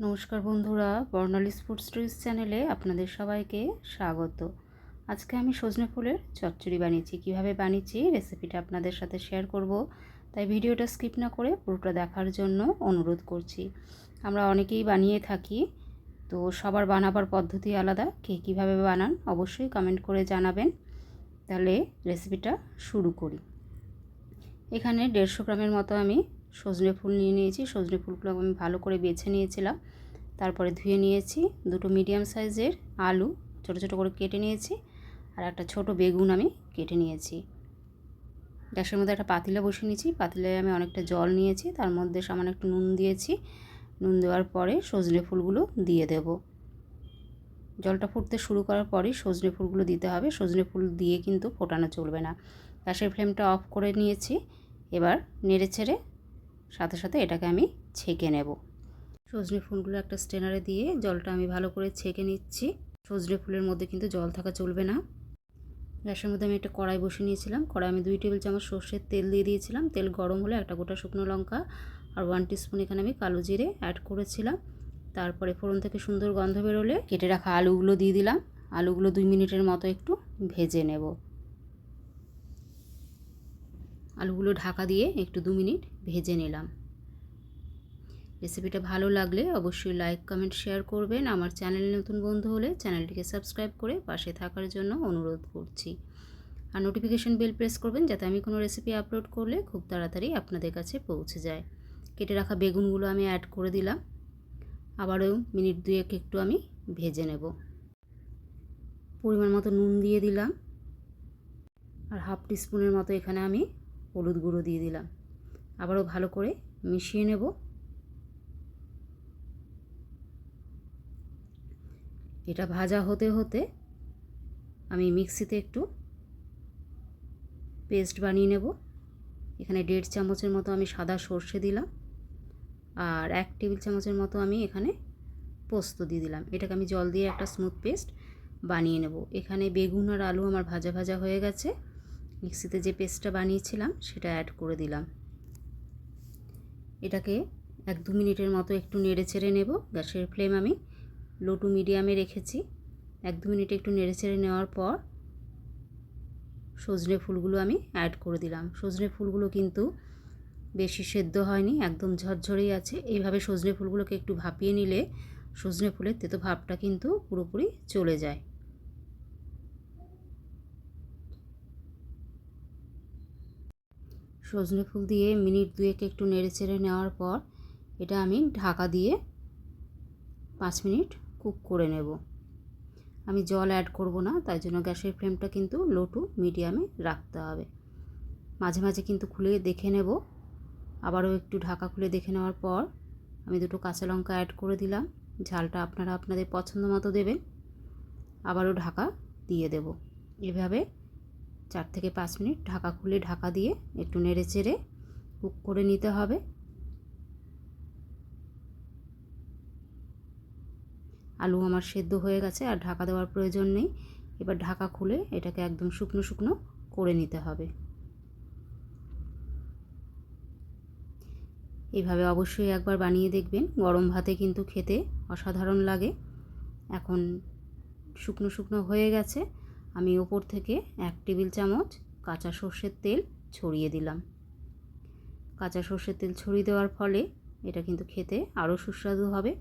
নমস্কার বন্ধুরা, বর্ণালী food stories চ্যানেলে আপনাদের সবাইকে স্বাগত। আজকে আমি সজনে ফুলের চচ্চড়ি বানিয়েছি। কীভাবে বানিয়েছি রেসিপিটা আপনাদের সাথে শেয়ার করব, তাই ভিডিওটা স্কিপ না করে পুরোটা দেখার জন্য অনুরোধ করছি। আমরা অনেকেই বানিয়ে থাকি, তো সবার বানাবার পদ্ধতি আলাদা। কে কীভাবে বানান অবশ্যই কমেন্ট করে জানাবেন। তাহলে রেসিপিটা শুরু করি। এখানে দেড়শো গ্রামের মতো আমি সজনে ফুল নিয়ে নিয়েছি। সজনে ফুলগুলো আমি ভালো করে বেছে নিয়েছিলাম। তারপরে ধুয়ে নিয়েছি দুটো মিডিয়াম সাইজের আলু, ছোট ছোট করে কেটে নিয়েছি আর একটা ছোট বেগুন আমি কেটে নিয়েছি। গ্যাসের মধ্যে একটা পাতিলা বসিয়ে নিয়েছি। পাতিলায় আমি অনেকটা জল নিয়েছি। তার মধ্যে সামান্য একটু নুন দিয়েছি। নুন দেওয়ার পরে সজনে ফুলগুলো দিয়ে দেব। জলটা ফুটতে শুরু করার পরেই সজনে ফুলগুলো দিতে হবে। সজনে ফুল দিয়ে কিন্তু ফোটানো চলবে না। গ্যাসের ফ্লেমটা অফ করে নিয়েছি। এবার নেড়ে ছেড়ে সাথে সাথে এটাকে আমি ছেঁকে নেব। সজনে ফুলগুলো একটা স্টেনারে দিয়ে জলটা আমি ভালো করে ছেঁকে নিচ্ছি। সজনে ফুলের মধ্যে কিন্তু জল থাকা চলবে না। গ্যাসের মধ্যে আমি একটা কড়াই বসিয়ে নিয়েছিলাম। কড়াই আমি দুই টেবিল চামচ সর্ষের তেল দিয়ে দিয়েছিলাম। তেল গরম হলে একটা গোটা শুকনো লঙ্কা আর ওয়ান টিস্পুন এখানে আমি কালো জিরে অ্যাড করেছিলাম। তারপরে ফোড়ন থেকে সুন্দর গন্ধ বেরোলে কেটে রাখা আলুগুলো দিয়ে দিলাম। আলুগুলো দুই মিনিটের মতো একটু ভেজে নেব। আলুগুলো ঢাকা দিয়ে একটু দু মিনিট ভেজে নিলাম। রেসিপিটা ভালো লাগলে অবশ্যই লাইক, কমেন্ট, শেয়ার করবেন। আমার চ্যানেলে নতুন বন্ধু হলে চ্যানেলটিকে সাবস্ক্রাইব করে পাশে থাকার জন্য অনুরোধ করছি। আর নোটিফিকেশন বেল প্রেস করবেন যাতে আমি কোনো রেসিপি আপলোড করলে খুব তাড়াতাড়ি আপনাদের কাছে পৌঁছে যায়। কেটে রাখা বেগুনগুলো আমি অ্যাড করে দিলাম। আবারও মিনিট দুয়েক একটু আমি ভেজে নেব। পরিমাণ মতো নুন দিয়ে দিলাম। আর হাফ টিস্পুনের মতো এখানে আমি হলুদ গুঁড়ো দিয়ে দিলাম। আবারও ভালো করে মিশিয়ে নেব। এটা ভাজা হতে হতে আমি মিক্সিতে একটু পেস্ট বানিয়ে নেব। এখানে দেড় চামচের মতো আমি সাদা সর্ষে দিলাম আর এক টেবিল চামচের মতো আমি এখানে পোস্ত দিয়ে দিলাম। এটাকে আমি জল দিয়ে একটা স্মুথ পেস্ট বানিয়ে নেব। এখানে বেগুন আর আলু আমার ভাজা ভাজা হয়ে গেছে। মিক্সিতে যে পেস্টটা বানিয়েছিলাম, সেটা অ্যাড করে দিলাম। এটাকে এক দু মিনিটের মতো একটু নেড়ে ছেড়ে নেব। গ্যাসের ফ্লেম আমি লো টু মিডিয়ামে রেখেছি। এক দু মিনিট একটু নেড়ে ছেড়ে নেওয়ার পর সজনে ফুলগুলো আমি অ্যাড করে দিলাম। সজনে ফুলগুলো কিন্তু বেশি সেদ্ধ হয়নি, একদম ঝরঝরেই আছে। এইভাবে সজনে ফুলগুলোকে একটু ভাপিয়ে নিলে সজনে ফুলের তেতো ভাবটা কিন্তু পুরোপুরি চলে যায়। সজনে ফুল দিয়ে মিনিট দুয়েক একটু নেড়ে চেড়ে নেওয়ার পর এটা আমি ঢাকা দিয়ে পাঁচ মিনিট কুক করে নেব। আমি জল অ্যাড করব না, তাই জন্য গ্যাসের ফ্লেমটা কিন্তু লো টু মিডিয়ামে রাখতে হবে। মাঝে মাঝে কিন্তু খুলে দেখে নেব। আবারও একটু ঢাকা খুলে দেখে নেওয়ার পর আমি দুটো কাঁচা লঙ্কা অ্যাড করে দিলাম। ঝালটা আপনারা আপনাদের পছন্দ মতো দেবেন। আবারও ঢাকা দিয়ে দেব। এভাবে চার থেকে পাঁচ মিনিট ঢাকা খুলে ঢাকা দিয়ে একটু নেড়ে চেড়ে কুক করে নিতে হবে। আলু আমার সেদ্ধ হয়ে গেছে আর ঢাকা দেওয়ার প্রয়োজন নেই। এবার ঢাকা খুলে এটাকে একদম শুকনো শুকনো করে নিতে হবে। এভাবে অবশ্যই একবার বানিয়ে দেখবেন। গরম ভাতে কিন্তু খেতে অসাধারণ লাগে। এখন শুকনো শুকনো হয়ে গেছে। আমি ওপর থেকে এক টেবিল চামচ কাঁচা সর্ষের তেল ছড়িয়ে দিলাম। কাঁচা সর্ষের তেল ছড়িয়ে দেওয়ার ফলে এটা কিন্তু খেতে আরও সুস্বাদু হবে।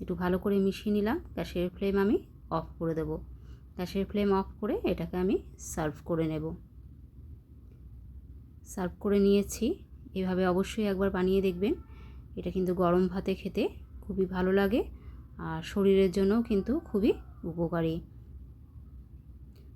একটু ভালো করে মিশিয়ে নিলাম, গ্যাসের ফ্লেম আমি অফ করে দেব। গ্যাসের ফ্লেম অফ করে এটাকে আমি সার্ভ করে নেব। সার্ভ করে নিয়েছি, এভাবে অবশ্যই একবার বানিয়ে দেখবেন। এটা কিন্তু গরম ভাতে খেতে খুবই ভালো লাগে আর শরীরের জন্যও কিন্তু খুবই উপকারী।